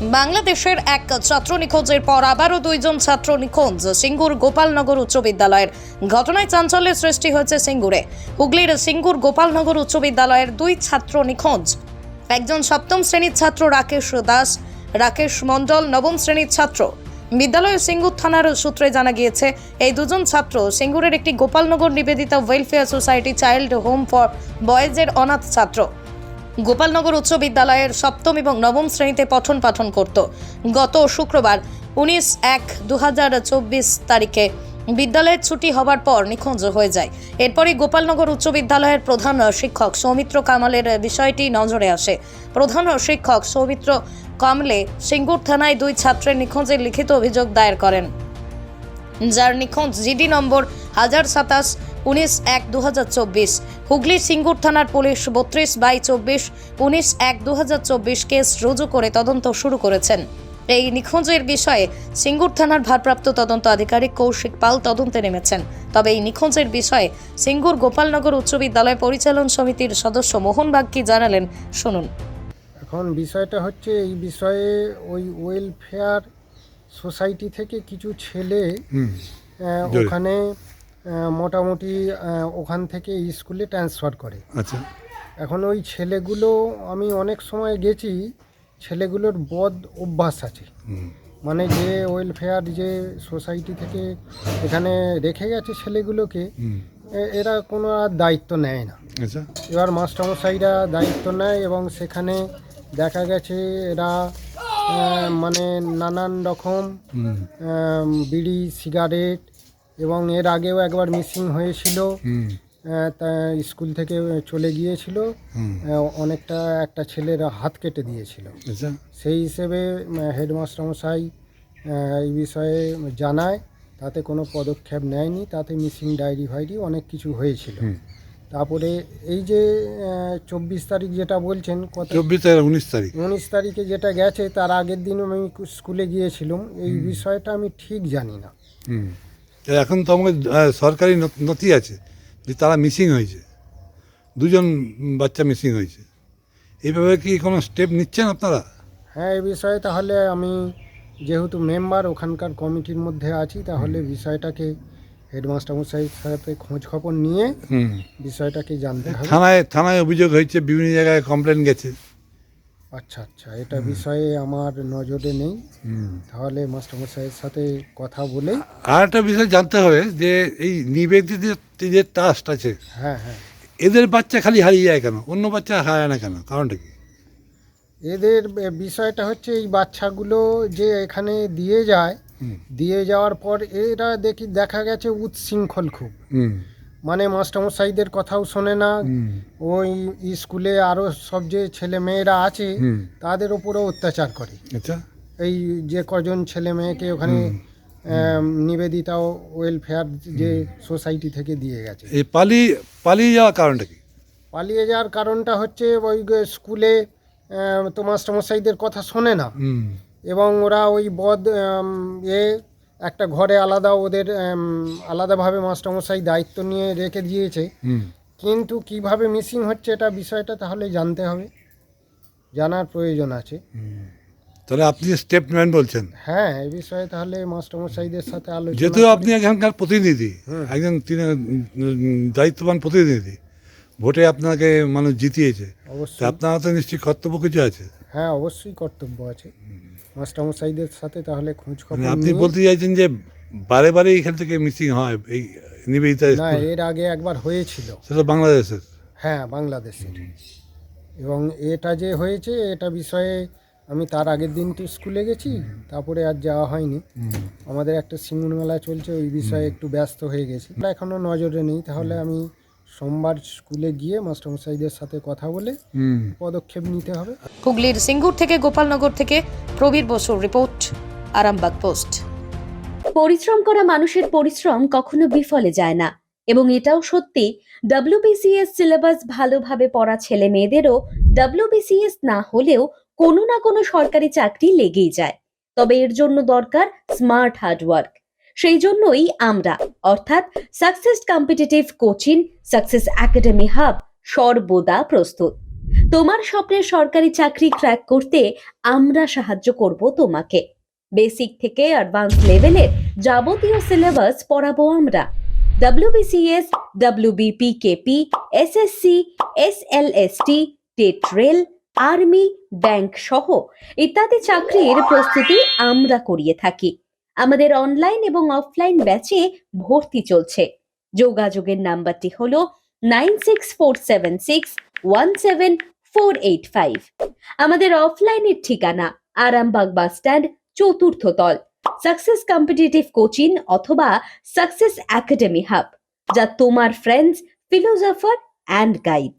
বাংলাদেশের এক ছাত্র নিখোঁজের পর আবারও দুইজন ছাত্র নিখোঁজ সিঙ্গুর গোপালনগর উচ্চ বিদ্যালয়ের। ঘটনায় চাঞ্চল্যের সৃষ্টি হয়েছে সিঙ্গুরে। হুগলির সিঙ্গুর গোপালনগর উচ্চ বিদ্যালয়ের দুই ছাত্র নিখোঁজ একজন সপ্তম শ্রেণির ছাত্র রাকেশ দাস, রাকেশ মণ্ডল নবম শ্রেণির ছাত্র। বিদ্যালয়ের সিঙ্গুর থানার সূত্রে জানা গিয়েছে, এই দুজন ছাত্র সিঙ্গুরের একটি Gopalnagar Nivedita welfare society child home for বয়েজের অনাথ ছাত্র। গোপালনগর উচ্চ বিদ্যালয়ের সপ্তম এবং নবম শ্রেণীতে পঠন পাঠন করত। গত শুক্রবার উনিশ এক দু তারিখে বিদ্যালয়ের ছুটি হবার পর নিখোঁজ হয়ে যায়। এরপরই গোপালনগর উচ্চ বিদ্যালয়ের প্রধান শিক্ষক সৌমিত্র কামালের বিষয়টি নজরে আসে। প্রধান শিক্ষক সৌমিত্র কামলে সিঙ্গুর থানায় দুই ছাত্রের নিখোঁজের লিখিত অভিযোগ দায়ের করেন। যার নিখোঁজ জিডি নম্বর হাজার সাতাশ উনিশ এক দু হাজার চব্বিশ। হুগলি সিঙ্গুর থানার পুলিশ বত্রিশ বাই চব্বিশ উনিশ এক দু হাজার চব্বিশ কেস রুজু করে তদন্ত শুরু করেছেন। এই নিখোঁজের বিষয়ে সিঙ্গুর থানার ভারপ্রাপ্ত তদন্ত আধিকারিক কৌশিক পাল তদন্তে নেমেছেন। তবে এই নিখোঁজের বিষয়ে সিঙ্গুর গোপালনগর উচ্চ বিদ্যালয় পরিচালন সমিতির সদস্য মোহন বাগকি জানালেন। শুনুন। এখন বিষয়টা হচ্ছে এই বিষয়ে ওই ওয়েলফেয়ার সোসাইটি থেকে কিছু ছেলে ওখানে মোটামুটি ওখান থেকে স্কুলে ট্রান্সফার করে। আচ্ছা। এখন ওই ছেলেগুলো আমি অনেক সময় গেছি ছেলেগুলোর বদ অভ্যাস আছে। মানে যে ওয়েলফেয়ার যে সোসাইটি থেকে এখানে রেখে গেছে ছেলেগুলোকে এরা কোনো আর দায়িত্ব নেয় না। আচ্ছা। এবার মাস্টারমশাইরা দায়িত্ব নেয় এবং সেখানে দেখা গেছে এরা মানে নানান রকম বিড়ি সিগারেট এবং এর আগেও একবার মিসিং হয়েছিল। তা স্কুল থেকে চলে গিয়েছিল। অনেকটা একটা ছেলের হাত কেটে দিয়েছিল। আচ্ছা। সেই হিসেবে হেডমাস্টারমশাই এই বিষয়ে জানায় তাতে কোনো পদক্ষেপ নেয়নি তাতে মিসিং ডায়েরি ফাইরি অনেক কিছু হয়েছিল। তারপরে এই যে চব্বিশ তারিখ যেটা বলছেন কত? চব্বিশ তারিখ উনিশ তারিখ। উনিশ তারিখে যেটা গেছে তার আগের দিন আমি স্কুলে গিয়েছিলাম। এই বিষয়টা আমি ঠিক জানি না। এখন তো আমাকে সরকারি নথি আছে যে তারা মিসিং হয়েছে। দুজন বাচ্চা মিসিং হয়েছে। এইভাবে কি কোনো স্টেপ নিচ্ছেন আপনারা? হ্যাঁ এই বিষয়ে তাহলে আমি যেহেতু মেম্বার ওখানকার কমিটির মধ্যে আছি তাহলে বিষয়টাকে হেডমাস্টার মশাইয়ের সাথে খোঁজ খবর নিয়ে বিষয়টাকে জানতে হবে। থানায় থানায় অভিযোগ হয়েছে বিভিন্ন জায়গায় কমপ্লেন গেছে। আচ্ছা আচ্ছা এটা বিষয়ে আমার নজরে নেই। তাহলে মাস্টারমশাইয়ের সাথে কথা বলে আর একটা বিষয় জানতে হবে যে এই নিবেদিত যে ট্রাস্ট আছে হ্যাঁ হ্যাঁ। এদের বাচ্চা খালি হারিয়ে যায় কেন? অন্য বাচ্চা হারায় না কেন? কারণটা কি? এদের বিষয়টা হচ্ছে এই বাচ্চাগুলো যে এখানে দিয়ে যায় দিয়ে যাওয়ার পর এরা দেখি দেখা গেছে উচ্ছৃঙ্খল খুব। হুম। মানে মাস্টারমশাইদের কথাও শোনে না। ওই স্কুলে আরও সব যে ছেলে মেয়েরা আছে তাদের উপরেও অত্যাচার করে। আচ্ছা। এই যে কজন ছেলে মেয়েকে ওখানে আম, নিবেদিতা ওয়েলফেয়ার যে সোসাইটি থেকে দিয়ে গেছে। এই পালিয়ে পালিয়ে যাওয়ার কারণটা কি? পালিয়ে যাওয়ার কারণটা হচ্ছে ওই স্কুলে তো মাস্টারমশাইদের কথা শোনে না। এবং ওরা ওই বদ এ একটা ঘরে আলাদা ওদের আলাদাভাবে মাস্টারমশাই দায়িত্ব নিয়ে রেখে দিয়েছে। কিন্তু কীভাবে মিসিং হচ্ছে এটা বিষয়টা তাহলে জানতে হবে। জানার প্রয়োজন আছে। তাহলে আপনি স্টেপ নেবেন বলছেন। হ্যাঁ এই বিষয়ে তাহলে মাস্টারমশাইদের সাথে আলোচনা যেহেতু আপনি এখানকার প্রতিনিধি একজন তিনি দায়িত্ববান প্রতিনিধি ভোটে আপনাকে মানুষ জিতিয়েছে। অবশ্যই। আপনার তো নিশ্চয়ই কর্তব্য কিছু আছে? হ্যাঁ অবশ্যই কর্তব্য আছে। মাস্টারমশাইদের সাথে তাহলে খোঁজ খবর মানে আপনি বলতে চাইছেন যে বারে বারে এখান থেকে মিসিং হয় এই নিবেদিতা না এর আগে একবার হয়েছিল। সেটা বাংলাদেশের। হ্যাঁ বাংলাদেশের। এবং এটা যে হয়েছে এটা বিষয়ে আমি তার আগের দিন তো স্কুলে গেছি তারপরে আর যাওয়া হয়নি। আমাদের একটা সিঙ্গুর মেলা চলছে ওই বিষয়ে একটু ব্যস্ত হয়ে গেছি। এখনও নজরে নেই তাহলে আমি সোমবার স্কুলে গিয়ে মাস্টারমশাইদের সাথে কথা বলে পদক্ষেপ নিতে হবে। হুগলির সিঙ্গুর থেকে গোপালনগর থেকে প্রবীর বসুর রিপোর্ট আরামবাগ পোস্ট। পরিশ্রম করা মানুষের পরিশ্রম কখনো বিফলে যায় না এবং এটাও সত্যি ডব্লিউবিসিএস সিলেবাস ভালোভাবে পড়া ছেলে মেয়েদেরও ডব্লিউবিসিএস না হলেও কোনো না কোনো সরকারি চাকরি লেগেই যায়। তবে এর জন্য দরকার স্মার্ট হার্ডওয়ার্ক সেই জন্যই আমরা, অর্থাৎ success competitive coaching success academy hub সর্বদা প্রস্তুত। তোমার স্বপ্নের সরকারি চাকরি ক্র্যাক করতে আমরা সাহায্য করব তোমাকে। বেসিক থেকে অ্যাডভান্স লেভেলের যাবতীয় সিলেবাস পড়াবো আমরা। WBCS WBPKP SSC SLST TET rail army bank সহ ইত্যাদি চাকরির প্রস্তুতি আমরা করিয়ে থাকি। আমাদের অনলাইন এবং অফলাইন ব্যাচে ভর্তি চলছে। যোগাযোগের নাম্বারটি হল nine six four seven six one seven four eight five আমাদের অফলাইনের ঠিকানা আরামবাগ বাস স্ট্যান্ড চতুর্থ তল। সাকসেস কম্পিটিটিভ কোচিং অথবা সাকসেস একাডেমি হাব যা তোমার ফ্রেন্ডস ফিলোজফার অ্যান্ড গাইড